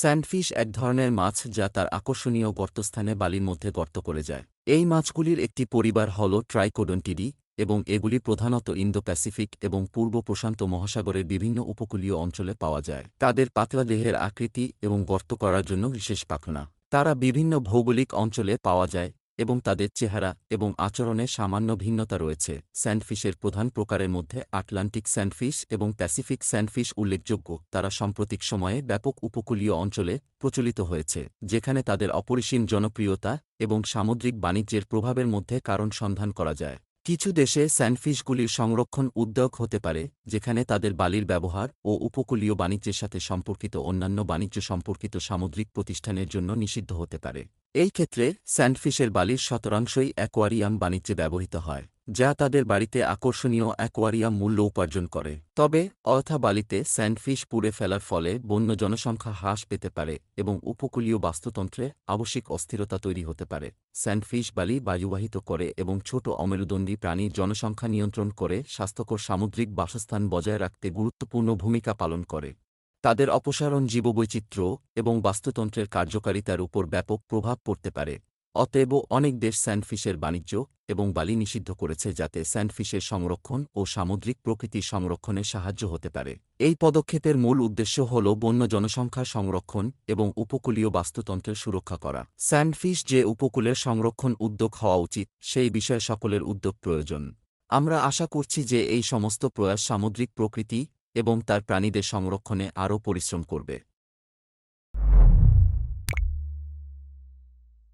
স্যান্ডফিশ এক ধরনের মাছ যা তার আকর্ষণীয় গর্তস্থানে বালির মধ্যে গর্ত করে যায়। এই মাছগুলির একটি পরিবার হল ট্রাইকোডন্টিডি এবং এগুলি প্রধানত ইন্দো প্যাসিফিক এবং পূর্ব প্রশান্ত মহাসাগরের বিভিন্ন উপকূলীয় অঞ্চলে পাওয়া যায়। তাদের পাতলা দেহের আকৃতি এবং গর্ত করার জন্য বিশেষ পাখনা। তারা বিভিন্ন ভৌগোলিক অঞ্চলে পাওয়া যায় এবং তাদের চেহারা এবং আচরণে সামান্য ভিন্নতা রয়েছে। স্যান্ডফিশের প্রধান প্রকারের মধ্যে আটলান্টিক স্যান্ডফিশ এবং প্যাসিফিক স্যান্ডফিশ উল্লেখযোগ্য। তারা সাম্প্রতিক সময়ে ব্যাপক উপকূলীয় অঞ্চলে প্রচলিত হয়েছে, যেখানে তাদের অপরিসীম জনপ্রিয়তা এবং সামুদ্রিক বাণিজ্যের প্রভাবের মধ্যে কারণ সন্ধান করা যায়। কিছু দেশে স্যান্ডফিশগুলির সংরক্ষণ উদ্যোগ হতে পারে, যেখানে তাদের বালির ব্যবহার ও উপকূলীয় বাণিজ্যের সাথে সম্পর্কিত অন্যান্য বাণিজ্য সম্পর্কিত সামুদ্রিক প্রতিষ্ঠানের জন্য নিষিদ্ধ হতে পারে। এই ক্ষেত্রে স্যান্ডফিশের বালির শতরাংশই অ্যাকোয়ারিয়াম বাণিজ্যে ব্যবহৃত হয়, যা তাদের বাড়িতে আকর্ষণীয় অ্যাকোয়ারিয়াম মূল্য উপার্জন করে। তবে অথা বালিতে স্যান্ডফিশ পুড়ে ফেলার ফলে বন্য জনসংখ্যা হ্রাস পেতে পারে এবং উপকূলীয় বাস্তুতন্ত্রে আবশ্যিক অস্থিরতা তৈরি হতে পারে। স্যান্ডফিশ বালি বায়ুবাহিত করে এবং ছোট অমেরুদণ্ডী প্রাণীর জনসংখ্যা নিয়ন্ত্রণ করে স্বাস্থ্যকর সামুদ্রিক বাসস্থান বজায় রাখতে গুরুত্বপূর্ণ ভূমিকা পালন করে। তাদের অপসারণ জীববৈচিত্র্য এবং বাস্তুতন্ত্রের কার্যকারিতার উপর ব্যাপক প্রভাব পড়তে পারে। অতএব অনেক দেশ স্যান্ডফিশের বাণিজ্য এবং বালি নিষিদ্ধ করেছে যাতে স্যান্ডফিশের সংরক্ষণ ও সামুদ্রিক প্রকৃতি সংরক্ষণে সাহায্য হতে পারে। এই পদক্ষেপের মূল উদ্দেশ্য হল বন্য জনসংখ্যা সংরক্ষণ এবং উপকূলীয় বাস্তুতন্ত্রের সুরক্ষা করা। স্যান্ডফিশ যে উপকূলের সংরক্ষণ উদ্যোগ হওয়া উচিত, সেই বিষয়ে সকলের উদ্যোগ প্রয়োজন। আমরা আশা করছি যে এই সমস্ত প্রয়াস সামুদ্রিক প্রকৃতি এবং তার প্রাণীদের সংরক্ষণে আরও পরিশ্রম করবে।